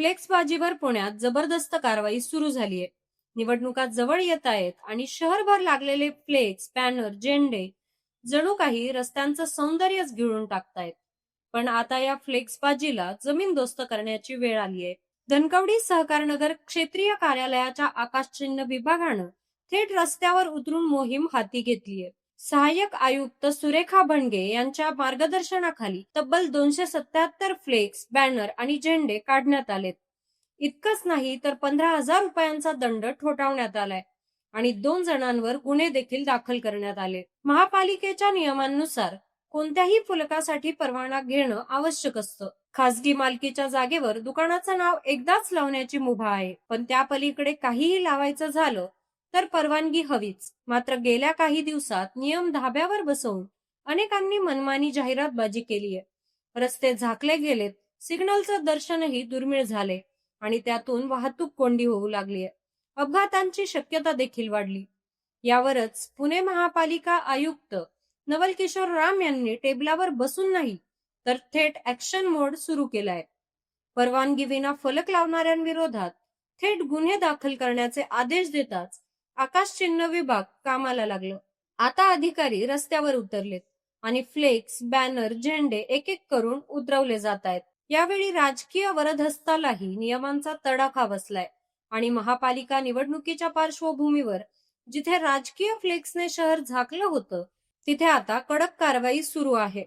फ्लेक्सबाजीवर पुण्यात जबरदस्त कारवाई सुरू झालीय. निवडणुका जवळ येत आहेत आणि शहरभर लागलेले फ्लेक्स बॅनर झेंडे जणू काही रस्त्यांचं सौंदर्यच गिळून टाकतायत. पण आता या फ्लेक्सबाजीला जमीनदोस्त करण्याची वेळ आली आहे धनकवडी सहकारनगर क्षेत्रीय कार्यालयाच्या आकाशचिन्ह विभागानं थेट रस्त्यावर उतरून मोहीम हाती घेतलीये. सहाय्यक आयुक्त सुरेखा भणगे यांच्या मार्गदर्शनाखाली तब्बल दोनशे सत्याहत्तर फ्लेक्स बॅनर आणि झेंडे काढण्यात आलेत. इतकंच नाही तर पंधरा हजार रुपयांचा दंड ठोठावण्यात आलाय आणि दोन जणांवर गुन्हे देखील दाखल करण्यात आले. महापालिकेच्या नियमांनुसार कोणत्याही फुलकासाठी परवाना घेणं आवश्यक असतं. खासगी मालकीच्या जागेवर दुकानाचं नाव एकदाच लावण्याची मुभा आहे पण त्या पलीकडे काहीही लावायचं झालं तर परवानगी हवीच. मात्र गेल्या काही दिवसात नियम धाब्यावर बसवून अनेकांनी मनमानी जाहिरातबाजी केली आहे रस्ते झाकले गेलेत सिग्नलचं दर्शनही दुर्मिळ झाले आणि त्यातून वाहतूक कोंडी होऊ लागली आहे अपघातांची शक्यता देखील वाढली. यावरच पुणे महापालिका आयुक्त नवल किशोर राम यांनी टेबलावर बसून नाही तर थेट ऍक्शन मोड सुरू केलाय. परवानगी विना फलक लावणाऱ्यांविरोधात थेट गुन्हे दाखल करण्याचे आदेश देताच आकाश चिन्ह विभाग कामाला लागलं. आता अधिकारी रस्त्यावर उतरलेत आणि फ्लेक्स बॅनर झेंडे एक एक करून उतरवले जात आहेत. यावेळी राजकीय वरदहस्तालाही नियमांचा तडाखा बसलाय आणि महापालिका निवडणुकीच्या पार्श्वभूमीवर जिथे राजकीय फ्लेक्सने शहर झाकलं होतं तिथे आता कडक कारवाई सुरू आहे.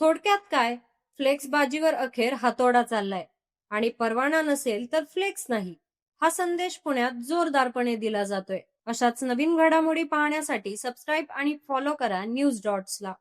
थोडक्यात काय? फ्लेक्स बाजीवर अखेर हातोडा चाललाय आणि परवाना नसेल तर फ्लेक्स नाही हा संदेश पुण्यात जोरदारपणे दिला जातोय. अशाच नवीन घडामोडी पाहण्यासाठी सबस्क्राईब आणि फॉलो करा न्यूज डॉट्सला